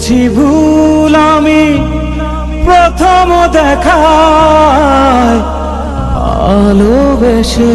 করেছি ভুল আমি। প্রথম দেখায় ভালোবেসে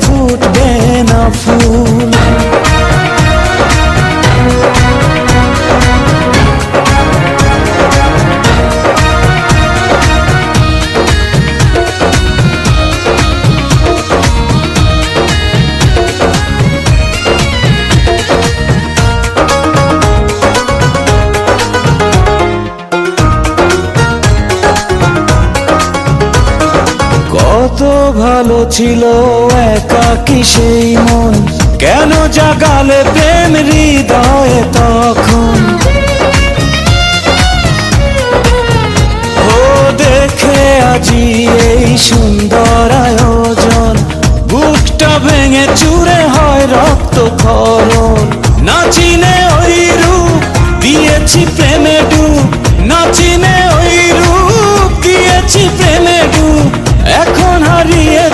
ভালো ছিল একাকি সেই মন? কেন জাগালে প্রেম হৃদয়ে তখন? ও দেখে আজি এই সুন্দর আয়োজন। বুকটা ভেঙে চুরে হয় রক্ত খরণ নাচিনে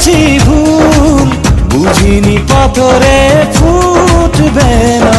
করেছি ভুল বুঝিনি পাথরে ফুটবে না।